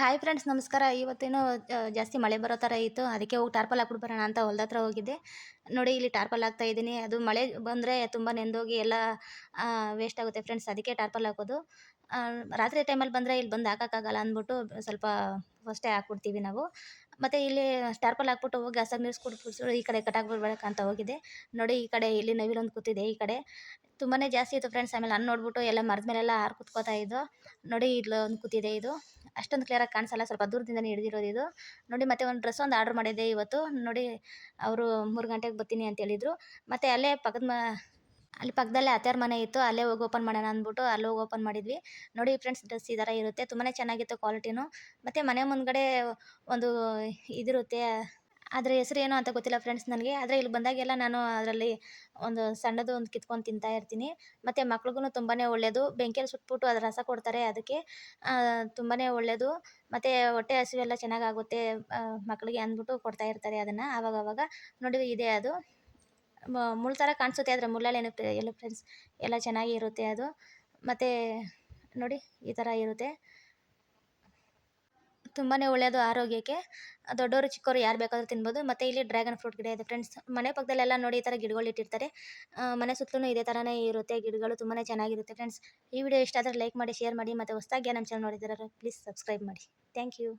Hi friends ನಮಸ್ಕಾರ. ಇವತ್ತೇನೋ ಜಾಸ್ತಿ ಮಳೆ ಬರೋ ಥರ ಇತ್ತು. ಅದಕ್ಕೆ ಹೋಗಿ ಟಾರ್ಪಲ್ ಹಾಕ್ಬಿಟ್ಟು ಬರೋಣ ಅಂತ ಹೊಲ್ದ ಹತ್ರ ಹೋಗಿದ್ದೆ. ನೋಡಿ, ಇಲ್ಲಿ ಟಾರ್ಪಲ್ ಹಾಕ್ತಾ ಇದ್ದೀನಿ. ಅದು ಮಳೆ ಬಂದರೆ ತುಂಬ ನೆಂದೋಗಿ ಎಲ್ಲ ವೇಸ್ಟ್ ಆಗುತ್ತೆ ಫ್ರೆಂಡ್ಸ್ ಅದಕ್ಕೆ ಟಾರ್ಪಲ್ ಹಾಕೋದು. ರಾತ್ರಿ ಟೈಮಲ್ಲಿ ಬಂದರೆ ಇಲ್ಲಿ ಬಂದು ಹಾಕೋಕ್ಕಾಗಲ್ಲ ಅಂದ್ಬಿಟ್ಟು ಸ್ವಲ್ಪ ಫಸ್ಟೇ ಹಾಕ್ಬಿಡ್ತೀವಿ ನಾವು. ಮತ್ತು ಇಲ್ಲಿ ಟಾರ್ಪಲ್ ಹಾಕ್ಬಿಟ್ಟು ಹೋಗಿ ಹಸಾಗಿ ನೀರು ಕುಡಿದ್ಬಿಟ್ಟು ಈ ಕಡೆ ಕಟ್ಟಾಕ್ಬಿಡ್ಬೇಕಂತ ಹೋಗಿದ್ದೆ. ನೋಡಿ, ಈ ಕಡೆ ಇಲ್ಲಿ ನವಿಲೊಂದು ಕೂತಿದೆ ಈ ಕಡೆ. ತುಂಬಾ ಜಾಸ್ತಿ ಇತ್ತು ಫ್ರೆಂಡ್ಸ್ ಆಮೇಲೆ ಅನ್ನ ನೋಡ್ಬಿಟ್ಟು ಎಲ್ಲ ಮರದ ಮೇಲೆಲ್ಲ ಹಾರು ಕುತ್ಕೋತಾ ಇದ್ದು ನೋಡಿ ಇಲ್ಲೊಂದು ಕೂತಿದೆ ಇದು. ಅಷ್ಟೊಂದು ಕ್ಲಿಯರಾಗಿ ಕಾಣಿಸಲ್ಲ, ಸ್ವಲ್ಪ ದೂರದಿಂದನೇ ಹಿಡಿದಿರೋದು ಇದು. ನೋಡಿ ಮತ್ತೆ ಒಂದು ಡ್ರೆಸ್ ಒಂದು ಆರ್ಡ್ರ್ ಮಾಡಿದ್ದೆ ಇವತ್ತು. ನೋಡಿ ಅವರು ಮೂರು ಗಂಟೆಗೆ ಬರ್ತೀನಿ ಅಂತ ಹೇಳಿದರು. ಮತ್ತು ಅಲ್ಲೇ ಪಕ್ಕದ ಮ, ಅಲ್ಲಿ ಪಕ್ಕದಲ್ಲೇ ಅತ್ತೆಯವ್ರ ಮನೆ ಇತ್ತು. ಅಲ್ಲೇ ಹೋಗಿ ಓಪನ್ ಮಾಡೋಣ ಅಂದ್ಬಿಟ್ಟು ಅಲ್ಲಿ ಹೋಗಿ ಓಪನ್ ಮಾಡಿದ್ವಿ. ನೋಡಿ ಫ್ರೆಂಡ್ಸ್ ಡ್ರೆಸ್ ಈ ಥರ ಇರುತ್ತೆ. ತುಂಬಾ ಚೆನ್ನಾಗಿತ್ತು ಕ್ವಾಲಿಟಿನೂ ಮತ್ತು ಮನೆ ಮುಂದ್ಗಡೆ ಒಂದು ಇದಿರುತ್ತೆ ಅದ್ರ ಹೆಸ್ರು ಏನು ಅಂತ ಗೊತ್ತಿಲ್ಲ ಫ್ರೆಂಡ್ಸ್ ನನಗೆ. ಆದರೆ ಇಲ್ಲಿ ಬಂದಾಗೆಲ್ಲ ನಾನು ಅದರಲ್ಲಿ ಒಂದು ಸಣ್ಣದು ಒಂದು ಕಿತ್ಕೊಂಡು ತಿಂತಾ ಇರ್ತೀನಿ. ಮತ್ತು ಮಕ್ಳಿಗೂ ತುಂಬಾ ಒಳ್ಳೆಯದು ಬೆಂಕಿಯಲ್ಲಿ ಸುಟ್ಬಿಟ್ಟು ಅದ್ರ ರಸ ಕೊಡ್ತಾರೆ ಅದಕ್ಕೆ. ತುಂಬಾ ಒಳ್ಳೆಯದು ಮತ್ತು ಹೊಟ್ಟೆ ಹಸಿವೆಲ್ಲ ಚೆನ್ನಾಗಾಗುತ್ತೆ ಮಕ್ಕಳಿಗೆ ಅಂದ್ಬಿಟ್ಟು ಕೊಡ್ತಾ ಇರ್ತಾರೆ ಅದನ್ನು ಆವಾಗ ಆವಾಗ ನೋಡಿ ಇದೆ ಅದು. ಮುಳ್ಳು ಥರ ಕಾಣಿಸುತ್ತೆ ಅದರ ಮುಳ್ಳಲ್ಲಿ ಏನು ಎಲ್ಲ ಫ್ರೆಂಡ್ಸ್ ಎಲ್ಲ ಚೆನ್ನಾಗಿ ಇರುತ್ತೆ ಅದು. ಮತ್ತು ನೋಡಿ ಈ ಥರ ಇರುತ್ತೆ. ತುಂಬಾ ಒಳ್ಳೆಯದು ಆರೋಗ್ಯಕ್ಕೆ. ದೊಡ್ಡವರು ಚಿಕ್ಕವರು ಯಾರು ಬೇಕಾದರೂ ತಿನ್ಬೋದು. ಮತ್ತು ಇಲ್ಲಿ ಡ್ರ್ಯಾಗನ್ ಫ್ರೂಟ್ ಗಿಡ ಇದೆ ಫ್ರೆಂಡ್ಸ್. ಮನೆ ಪಕ್ಕದಲ್ಲೆಲ್ಲ ನೋಡಿ ಈ ಥರ ಗಿಡಗಳು ಇಟ್ಟಿರ್ತಾರೆ. ಮನೆ ಸುತ್ತಲೂ ಇದೇ ಥರನೇ ಇರುತ್ತೆ ಗಿಡಗಳು. ತುಂಬಾ ಚೆನ್ನಾಗಿರುತ್ತೆ ಫ್ರೆಂಡ್ಸ್. ಈ ವಿಡಿಯೋ ಇಷ್ಟ ಆದರೆ ಲೈಕ್ ಮಾಡಿ, ಶೇರ್ ಮಾಡಿ, ಮತ್ತು ಹೊಸದಾಗಿ ನಮ್ಮ ಚಾನಲ್ ನೋಡಿದಾರೆ ಪ್ಲೀಸ್ ಸಬ್ಸ್ಕ್ರೈಬ್ ಮಾಡಿ. Thank you.